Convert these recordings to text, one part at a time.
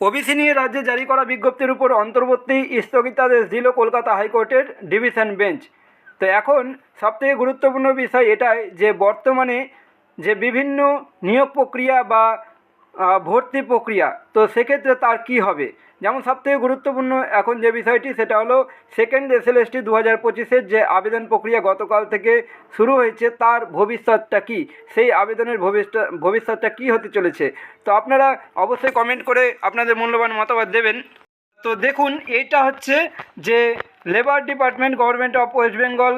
OBC নিয়ে রাজ্যে জারি করা বিজ্ঞপ্তির উপর অন্তর্বর্তী স্থগিতাদেশ দিল কলকাতা হাইকোর্টের ডিভিশন বেঞ্চ। তো এখন সবথেকে গুরুত্বপূর্ণ বিষয় এটাই যে বর্তমানে যে বিভিন্ন নিয়োগ প্রক্রিয়া বা ভর্তি প্রক্রিয়া। তো সেক্ষেত্রে তার কি হবে? যেমন সবথেকে গুরুত্বপূর্ণ এখন যে বিষয়টি, সেটা হলো সেকেন্ড এসএলএসটি দু হাজার পঁচিশের যে আবেদন প্রক্রিয়া গতকাল থেকে শুরু হয়েছে, তার ভবিষ্যৎটা কি? সেই আবেদনের ভবিষ্যৎ, ভবিষ্যৎটা কি হতে চলেছে? তো আপনারা অবশ্যই কমেন্ট করে আপনাদের মূল্যবান মতামত দেবেন। তো দেখুন, এইটা হচ্ছে যে labour department government of West Bengal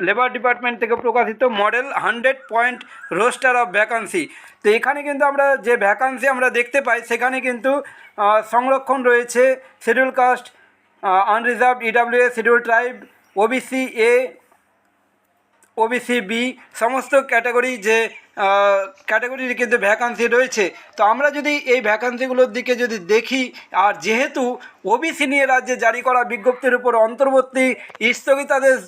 labour department থেকে প্রকাশিত model hundred point roster of vacancy তো এখানে কিন্তু আমরা যে ভ্যাকান্সি আমরা দেখতে পাই, সেখানে কিন্তু সংরক্ষণ রয়েছে schedule caste unreserved EWS schedule tribe OBC A OBC B সমস্ত ক্যাটাগরি যে ক্যাটাগরির কিন্তু ভ্যাকান্সি রয়েছে। তো আমরা যদি এই ভ্যাকান্সিগুলোর দিকে যদি দেখি, আর যেহেতু ওবিসি নিয়ে রাজ্যে জারি করা বিজ্ঞপ্তির উপর অন্তর্বর্তী স্থগিতাদেশ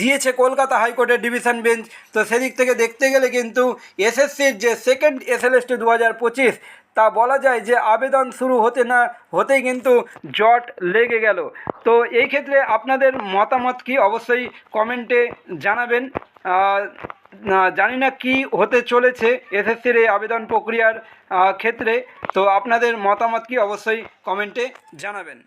দিয়েছে কলকাতা হাইকোর্টের ডিভিশন বেঞ্চ। তো সেদিক থেকে দেখতে গেলে কিন্তু এসএসসির যে সেকেন্ড এসএলএসটি দু হাজার পঁচিশ, তা বলা যায় যে আবেদন শুরু হতে না হতেই কিন্তু জট লেগে গেল। তো এই ক্ষেত্রে আপনাদের মতামত কি অবশ্যই কমেন্টে জানাবেন। জানি না কি হতে চলেছে এসএসসির এই আবেদন প্রক্রিয়ার ক্ষেত্রে। তো আপনাদের মতামত কি অবশ্যই কমেন্টে জানাবেন।